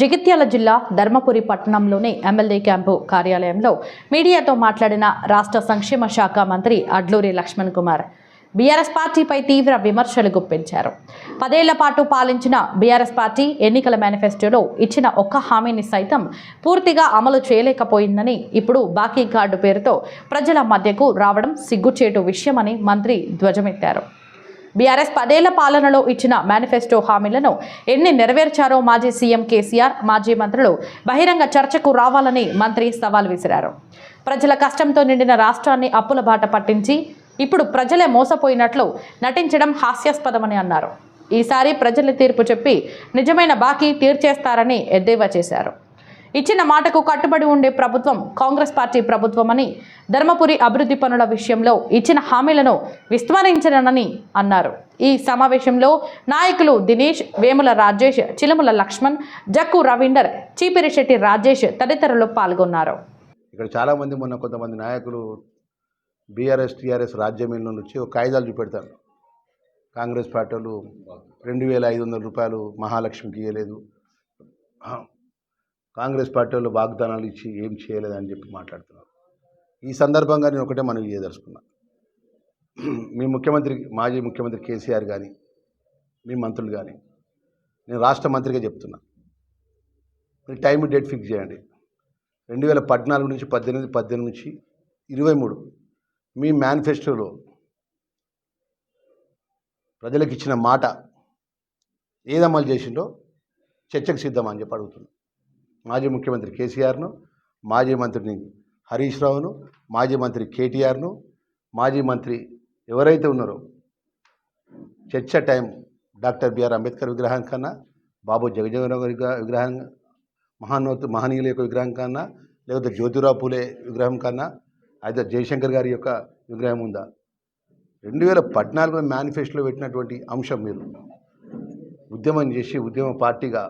జగిత్యాల జిల్లా ధర్మపురి పట్టణంలోని MLA camp కార్యాలయంలో మీడియాతో మాట్లాడిన రాష్ట్ర సంక్షేమ శాఖ మంత్రి అడ్లూరి లక్ష్మణ్ కుమార్ బీఆర్ఎస్ పార్టీపై తీవ్ర విమర్శలు గుప్పించారు. పదేళ్ళ పాటు పాలించిన బీఆర్ఎస్ పార్టీ ఎన్నికల మేనిఫెస్టోలో ఇచ్చిన ఒక్క హామీని సైతం పూర్తిగా అమలు చేయలేకపోయిందని ఇప్పుడు బాకీ కార్డు పేరుతో ప్రజల మధ్యకు రావడం సిగ్గుచేటు విషయమని మంత్రి ధ్వజమెత్తారు. బీఆర్ఎస్ పదేళ్ళ పాలనలో ఇచ్చిన మేనిఫెస్టో హామీలను ఎన్ని నెరవేర్చారో మాజీ సీఎం కేసీఆర్ మాజీ మంత్రులు బహిరంగ చర్చకు రావాలని మంత్రి సవాల్ విసిరారు. ప్రజల కష్టంతో నిండిన రాష్ట్రాన్ని అప్పుల బాట పట్టించి ఇప్పుడు ప్రజలే మోసపోయినట్లు నటించడం హాస్యాస్పదమని అన్నారు. ఈసారి ప్రజల తీర్పు చెప్పి నిజమైన బాకీ తీర్చేస్తారని ఎద్దేవా చేశారు. ఇచ్చిన మాటకు కట్టుబడి ఉండే ప్రభుత్వం కాంగ్రెస్ పార్టీ ప్రభుత్వమని ధర్మపురి అభివృద్ధి పనుల విషయంలో ఇచ్చిన హామీలను విస్మరించనని అన్నారు. ఈ సమావేశంలో నాయకులు దినేష్ వేముల రాజేష్ చిలుముల లక్ష్మణ్ జక్కు రవీందర్ చీపిరిశెట్టి రాజేష్ తదితరులు పాల్గొన్నారు. ఇక్కడ చాలామంది మొన్న కొంతమంది నాయకులు బీఆర్ఎస్ టీఆర్ఎస్ రాజ్యం నుంచి ఒక కాగితాలు చూపెడతారు. కాంగ్రెస్ పార్టీలు రెండు వేల ఐదు వందల రూపాయలు మహాలక్ష్మికి ఇవ్వలేదు కాంగ్రెస్ పార్టీ వాళ్ళు వాగ్దానాలు ఇచ్చి ఏం చేయలేదని చెప్పి మాట్లాడుతున్నారు. ఈ సందర్భంగా నేను ఒకటే మనం చేయదలుచుకున్నా. మీ ముఖ్యమంత్రి మాజీ ముఖ్యమంత్రి కేసీఆర్ కానీ మీ మంత్రులు కానీ నేను రాష్ట్ర మంత్రిగా చెప్తున్నా. మీరు టైం డేట్ ఫిక్స్ చేయండి. రెండు వేల పద్నాలుగు నుంచి పద్దెనిమిది పద్దెనిమిది నుంచి ఇరవై మూడు మీ మేనిఫెస్టోలో ప్రజలకు ఇచ్చిన మాట ఏదమ్మలు చేసిందో చేసిండో చర్చకు సిద్ధం అని చెప్పి అడుగుతున్నాను మాజీ ముఖ్యమంత్రి కేసీఆర్ను మాజీ మంత్రిని హరీష్ రావును మాజీ మంత్రి కేటీఆర్ను మాజీ మంత్రి ఎవరైతే ఉన్నారో చర్చ టైం డాక్టర్ బిఆర్ అంబేద్కర్ విగ్రహం కన్నా బాబు జగజీవన్ విగ్రహం మహానోత్ మహనీయుల యొక్క విగ్రహం కన్నా లేకపోతే జ్యోతిరావు పూలే విగ్రహం కన్నా అయితే జయశంకర్ గారి యొక్క విగ్రహం ఉందా? రెండు వేల పద్నాలుగులో మేనిఫెస్టోలో పెట్టినటువంటి అంశం మీరు. ఉద్యమం చేసి ఉద్యమ పార్టీగా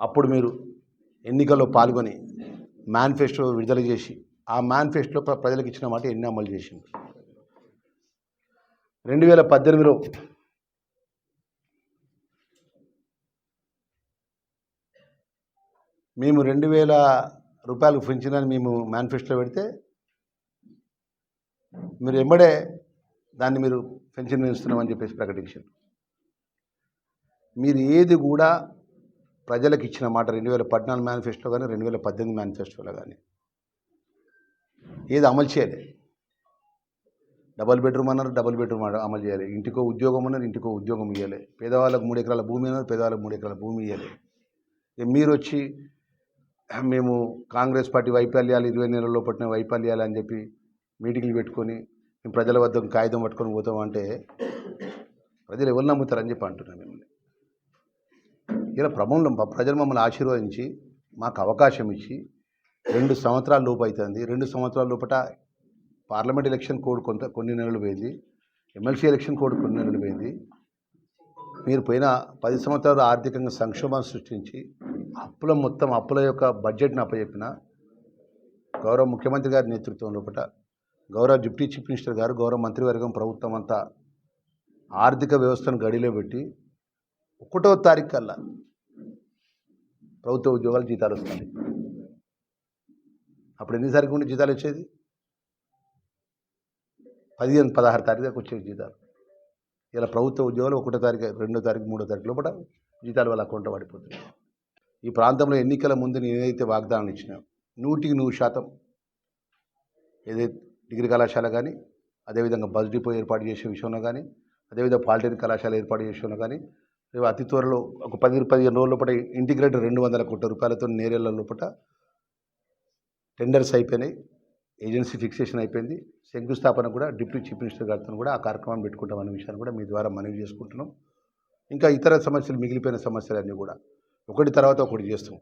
అప్పుడు మీరు ఎన్నికల్లో పాల్గొని మేనిఫెస్టో విడుదల చేసి ఆ మేనిఫెస్టోలో ప్రజలకు ఇచ్చిన మాట ఎన్ని అమలు చేసింది రెండు వేల పద్దెనిమిదిలో మేము రెండు వేల రూపాయలకు పెంచినని మేము మేనిఫెస్టోలో పెడితే మీరు ఎంబడే దాన్ని మీరు పెన్షన్ పెంచుతున్నామని చెప్పేసి ప్రకటించారు మీరు ఏది కూడా ప్రజలకు ఇచ్చిన మాట రెండు వేల పద్నాలుగు మేనిఫెస్టోలో కానీ రెండు వేల పద్దెనిమిది మేనిఫెస్టోలో కానీ ఏది అమలు చేయాలి. డబల్ బెడ్రూమ్ అన్నారు డబల్ బెడ్రూమ్ అమలు చేయాలి. ఇంటికో ఉద్యోగం అన్నారు ఇంటికో ఉద్యోగం ఇవ్వాలి పేదవాళ్ళకు మూడు ఎకరాల భూమి అన్నారు పేదవాళ్ళకు మూడు ఎకరాల భూమి ఇవ్వాలి మీరు వచ్చి మేము కాంగ్రెస్ పార్టీ వైఫల్యాలు ఇరవై నెలల్లో పట్టిన వైఫల్యాలు అని చెప్పి మీటింగ్లు పెట్టుకొని మేము ప్రజల వద్దకు కాగితం పట్టుకొని పోతాం అంటే ప్రజలు ఎవరు నమ్ముతారని చెప్పి అంటున్నాను ఇలా ప్రబంధం ప్రజలు మమ్మల్ని ఆశీర్వదించి మాకు అవకాశం ఇచ్చి రెండు సంవత్సరాల లోపు అవుతుంది రెండు సంవత్సరాల లోపల పార్లమెంట్ ఎలక్షన్ కోడ్ కొంత కొన్ని నెలలు పోయింది. ఎమ్మెల్సీ ఎలక్షన్ కోడ్ కొన్ని నెలలు పోయింది. మీరు పోయిన పది సంవత్సరాలు ఆర్థికంగా సంక్షోభాన్ని సృష్టించి అప్పుల మొత్తం అప్పుల యొక్క బడ్జెట్ని అప్పచెప్పిన గౌరవ ముఖ్యమంత్రి గారి నేతృత్వం లోపల గౌరవ డిప్యూటీ చీఫ్ మినిస్టర్ గారు గౌరవ మంత్రివర్గం ప్రభుత్వం అంతా ఆర్థిక వ్యవస్థను గడిలో పెట్టి ఒకటో తారీఖు కల్లా ప్రభుత్వ ఉద్యోగాలు జీతాలు వస్తాయి. అప్పుడు ఎన్ని తారీఖు ఉండి జీతాలు వచ్చేది? పదిహేను పదహారు తారీఖు దాకా వచ్చేవి జీతాలు. ఇలా ప్రభుత్వ ఉద్యోగాలు ఒకటో తారీఖు రెండో తారీఖు మూడో తారీఖు లోపల జీతాలు వాళ్ళ అకౌంట్లో పడిపోతున్నాయి ఈ ప్రాంతంలో ఎన్నికల ముందు నేను వాగ్దానం ఇచ్చినా నూటికి నూరు శాతం ఏదైతే డిగ్రీ కళాశాల కానీ అదేవిధంగా బస్ డిపో ఏర్పాటు చేసే విషయంలో కానీ అదేవిధంగా పాలిటెక్నిక్ కళాశాల ఏర్పాటు చేసే విషయంలో కానీ అతి త్వరలో ఒక పది పదిహేను రోజుల లోపల ఇంటిగ్రేటెడ్ రెండు వందల కోట్ల రూపాయలతో నేరేళ్ళ లోపల టెండర్స్ అయిపోయినాయి. ఏజెన్సీ ఫిక్సేషన్ అయిపోయింది. శంకుస్థాపన కూడా డిప్యూటీ చీఫ్ మినిస్టర్ గారితో కూడా ఆ కార్యక్రమం పెట్టుకుంటాం అనే విషయాన్ని కూడా మీ ద్వారా మనవి చేసుకుంటున్నాం. ఇంకా ఇతర సమస్యలు మిగిలిపోయిన సమస్యలన్నీ కూడా ఒకటి తర్వాత ఒకటి చేస్తాం.